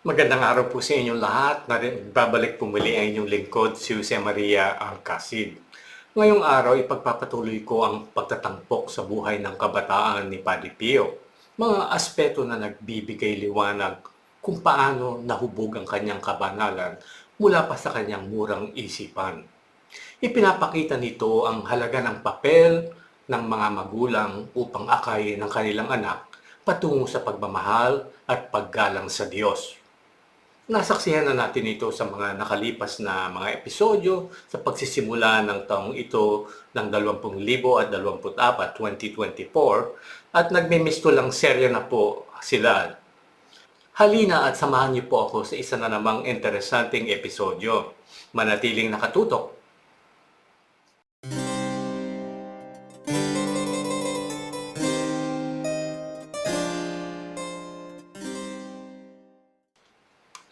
Magandang araw po sa inyong lahat. Babalik po muli ang inyong lingkod, si Jose Maria Alcacid. Ngayong araw, ipagpapatuloy ko ang pagtatampok sa buhay ng kabataan ni Padre Pio. Mga aspeto na nagbibigay liwanag kung paano nahubog ang kanyang kabanalan mula pa sa kanyang murang isipan. Ipinapakita nito ang halaga ng papel ng mga magulang upang akay ng kanilang anak patungo sa pagmamahal at paggalang sa Diyos. Nasaksihan na natin ito sa mga nakalipas na mga episodyo sa pagsisimula ng taong ito ng 20,024, 2024 at nagmimisto lang serya na po sila. Halina at samahan niyo po ako sa isa na namang interesanting episodyo. Manatiling nakatutok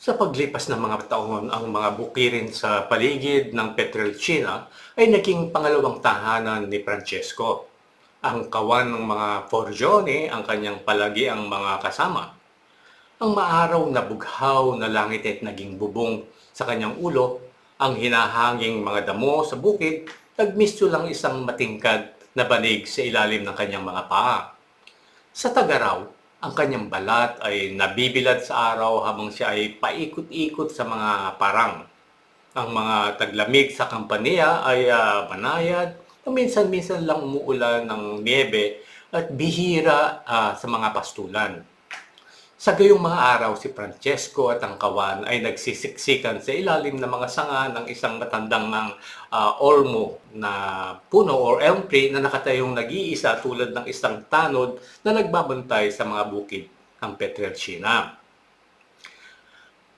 Sa paglipas ng mga taon, ang mga bukirin sa paligid ng Petrelcina ay naging pangalawang tahanan ni Francesco. Ang kawan ng mga Forgione ang kanyang palagi ang mga kasama. Ang maaraw na bughaw na langit at naging bubong sa kanyang ulo, ang hinahanging mga damo sa bukid, nagmisto lang isang matingkad na banig sa ilalim ng kanyang mga paa. Sa tagaraw, ang kanyang balat ay nabibilad sa araw habang siya ay paikot-ikot sa mga parang. Ang mga taglamig sa kampanya ay uh, banayad, minsan-minsan lang umuulan ng niebe at bihira ah, sa mga pastulan. Sa gayong mga araw, si Francesco at ang kawan ay nagsisiksikan sa ilalim ng mga sanga ng isang matandang ng ah, olmo na puno or elm tree na nakatayong nag-iisa tulad ng isang tanod na nagbabantay sa mga bukid ng Petrelcina.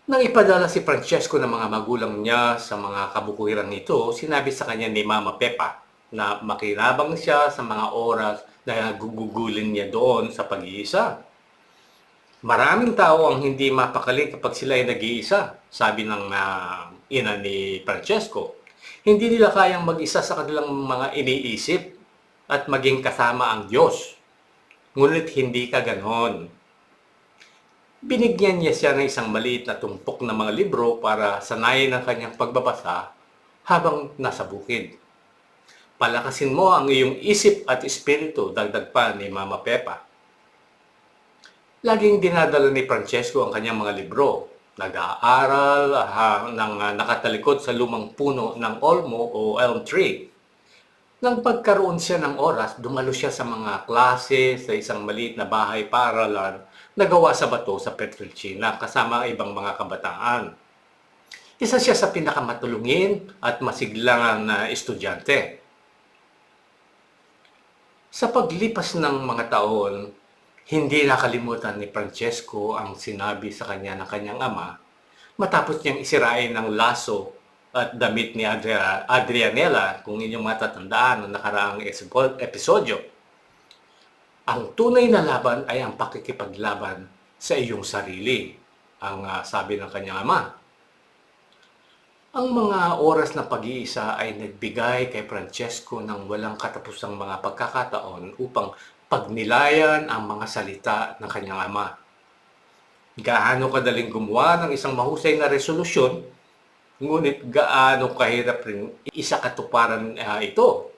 Nang ipadala si Francesco ng mga magulang niya sa mga kabukuhiran nito, sinabi sa kanya ni Mama Pepa na makinabang siya sa mga oras na gugugulin niya doon sa pag-iisa. Maraming tao ang hindi mapakali kapag sila ay nag-iisa, sabi ng ah, ina ni Francesco. Hindi nila kayang mag-isa sa kanilang mga iniisip at maging kasama ang Diyos. Ngunit hindi ka ganon. Binigyan niya siya ng isang maliit na tumpok ng mga libro para sanayin ang kanyang pagbabasa habang nasa bukid. Palakasin mo ang iyong isip at espiritu, dagdag pa ni Mama Pepa. Laging dinadala ni Francesco ang kanyang mga libro. Nag-aaral ha, ng ah, nakatalikod sa lumang puno ng olmo o elm tree. Nang pagkaroon siya ng oras, dumalo siya sa mga klase sa isang maliit na bahay paaralan na gawa sa bato sa Petrelcina kasama ang ibang mga kabataan. Isa siya sa pinakamatulungin at masiglang na estudyante. Sa paglipas ng mga taon, hindi nakalimutan ni Francesco ang sinabi sa kanya ng kanyang ama matapos niyang isirain ng laso at damit ni Adria, Adrianella kung inyong matatandaan ng nakaraang episo- episodyo. Ang tunay na laban ay ang pakikipaglaban sa iyong sarili, ang ah, sabi ng kanyang ama. Ang mga oras na pag-iisa ay nagbigay kay Francesco ng walang katapusang mga pagkakataon upang pagnilayan ang mga salita ng kanyang ama. Gaano kadaling gumawa ng isang mahusay na resolusyon, ngunit gaano kahirap rin isa katuparan ah, ito.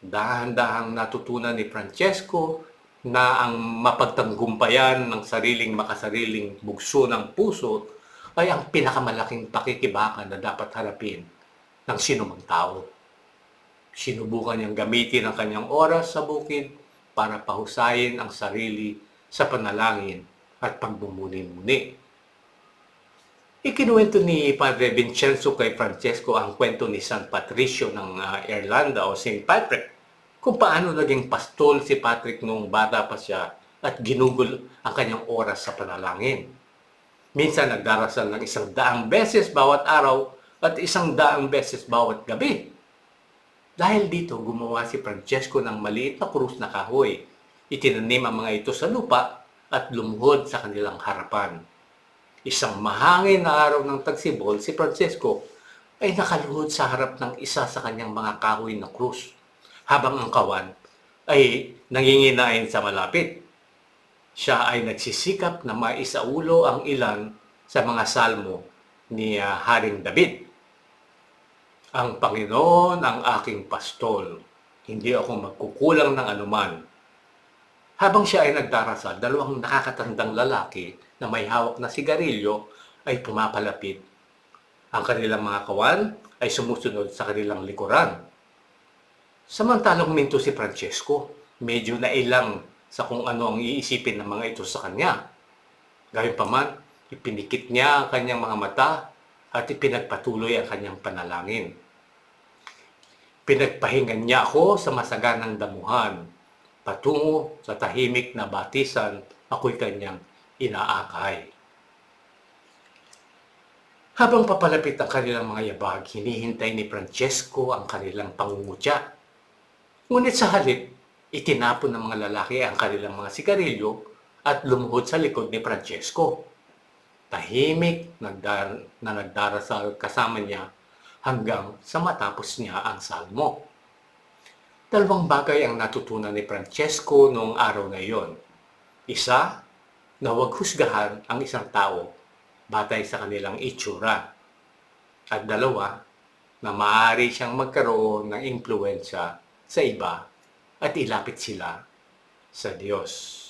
Dahan-dahang natutunan ni Francesco na ang mapagtanggumpayan ng sariling makasariling bugso ng puso ay ang pinakamalaking pakikibakan na dapat harapin ng sinumang tao. Sinubukan niyang gamitin ang kanyang oras sa bukid para pahusayin ang sarili sa panalangin at pagbumuni-muni. Ikinuwento ni Padre Vincenzo kay Francesco ang kwento ni San Patricio ng ah, Irlanda o St. Patrick kung paano naging pastol si Patrick nung bata pa siya at ginugol ang kanyang oras sa panalangin. Minsan nagdarasal ng isang daang beses bawat araw at isang daang beses bawat gabi. Dahil dito, gumawa si Francesco ng maliit na krus na kahoy. Itinanim ang mga ito sa lupa at lumuhod sa kanilang harapan. Isang mahangin na araw ng tagsibol, si Francesco ay nakaluhod sa harap ng isa sa kanyang mga kahoy na krus, habang ang kawan ay nanginginain sa malapit. siya ay nagsisikap na maisaulo ang ilan sa mga salmo ni ah, Haring David. Ang Panginoon ang aking pastol, hindi ako magkukulang ng anuman. Habang siya ay nagdarasal, dalawang nakakatandang lalaki na may hawak na sigarilyo ay pumapalapit. Ang kanilang mga kawan ay sumusunod sa kanilang likuran. Samantalang minto si Francesco, medyo nailang sa kung ano ang iisipin ng mga ito sa kanya. Gayunpaman, ipinikit niya ang kanyang mga mata at ipinagpatuloy ang kanyang panalangin. Pinagpahingan niya ako sa masaganang damuhan. Patungo sa tahimik na batisan, ako'y kanyang inaakay. Habang papalapit ang kanilang mga yabag, hinihintay ni Francesco ang kanilang pangungutya. Ngunit sa halip, itinapon ng mga lalaki ang kanilang mga sigarilyo at lumuhod sa likod ni Francesco. Tahimik nagdar na nagdarasal kasama niya hanggang sa matapos niya ang salmo. Dalawang bagay ang natutunan ni Francesco noong araw na iyon. Isa, na huwag husgahan ang isang tao batay sa kanilang itsura. At dalawa, na maaari siyang magkaroon ng impluensya sa iba at ilapit sila sa Diyos.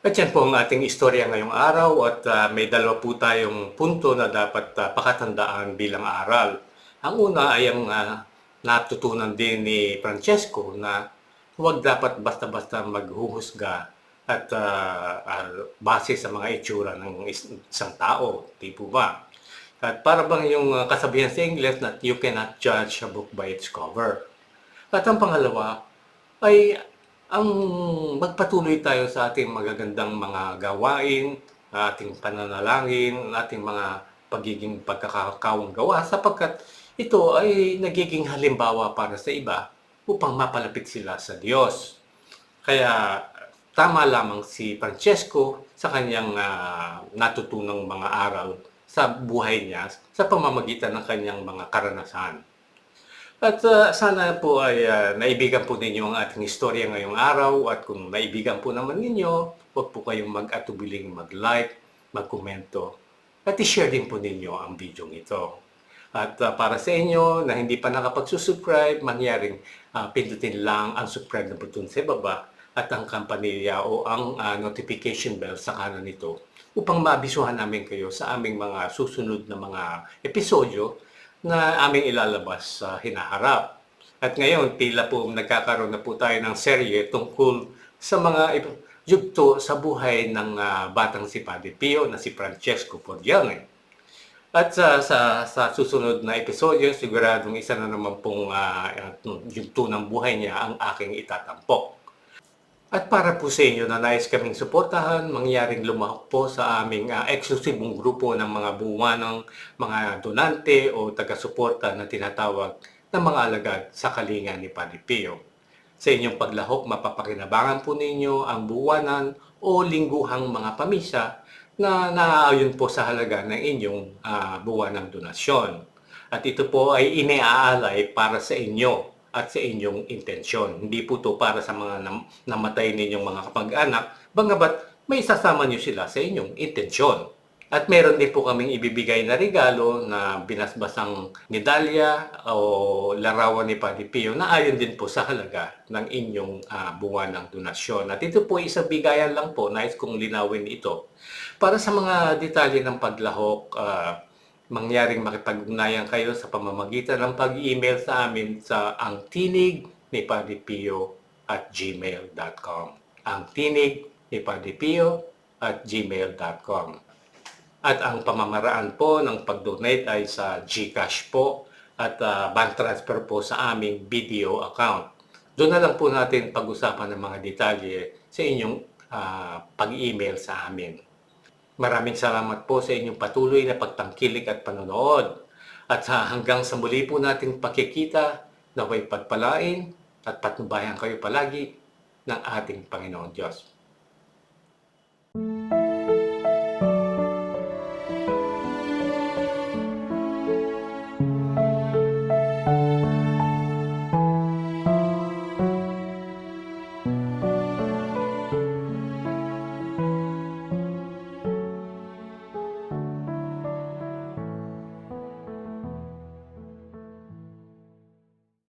At yan po ang ating istorya ngayong araw at ah, may dalawa po tayong punto na dapat ah, pakatandaan bilang aral. Ang una ay ang ah, natutunan din ni Francesco na huwag dapat basta-basta maghuhusga at ah, ah, base sa mga itsura ng is- isang tao, di po ba? At para bang yung kasabihan sa English na you cannot judge a book by its cover. At ang pangalawa ay ang magpatuloy tayo sa ating magagandang mga gawain, ating pananalangin, ating mga pagiging pagkakawang gawa sapagkat ito ay nagiging halimbawa para sa iba upang mapalapit sila sa Diyos. Kaya tama lamang si Francesco sa kanyang ah, natutunang mga aral sa buhay niya sa pamamagitan ng kanyang mga karanasan. At ah, sana po ay ah, naibigan po ninyo ang ating istorya ngayong araw at kung naibigan po naman ninyo, huwag po kayong mag-atubiling mag-like, mag-komento at i-share din po ninyo ang video ito. At ah, para sa inyo na hindi pa nakapag-subscribe, mangyaring ah, pindutin lang ang subscribe na button sa baba at ang kampanilya o ang ah, notification bell sa kanan nito upang maabisuhan namin kayo sa aming mga susunod na mga episodyo na aming ilalabas sa hinaharap. At ngayon, tila po nagkakaroon na po tayo ng serye tungkol sa mga yugto sa buhay ng ah, batang si Padre Pio na si Francesco Porgiane. At sa, sa, sa susunod na episodyo, siguradong isa na naman pong ah, yugto ng buhay niya ang aking itatampok. At para po sa inyo na nais kaming suportahan, mangyaring lumahok po sa aming ah, eksklusibong grupo ng mga buwanang mga donante o taga-suporta na tinatawag na mga alagad sa kalinga ni Padre Pio. Sa inyong paglahok, mapapakinabangan po ninyo ang buwanan o lingguhang mga pamisa na naaayon po sa halaga ng inyong ah, buwanang donasyon. At ito po ay iniaalay para sa inyo at sa inyong intensyon. Hindi po to para sa mga nam- namatay ninyong mga kapag-anak, bangabat may sasama niyo sila sa inyong intensyon. At meron din po kaming ibibigay na regalo na binasbasang medalya o larawan ni Padre Pio na ayon din po sa halaga ng inyong uh, buwan ng donasyon. At ito po isang bigayan lang po, nais kong linawin ito. Para sa mga detalye ng paglahok, ah, mangyaring makipag-ugnayan kayo sa pamamagitan ng pag-email sa amin sa ang tinig ni Padre Pio at gmail.com. Ang tinig ni Padre Pio at gmail.com. At ang pamamaraan po ng pag-donate ay sa GCash po at ah, bank transfer po sa aming video account. Doon na lang po natin pag-usapan ng mga detalye sa inyong ah, pag-email sa amin. Maraming salamat po sa inyong patuloy na pagtangkilik at panonood. At sa hanggang sa muli po nating pakikita, naway pagpalain at patnubayan kayo palagi ng ating Panginoon Diyos.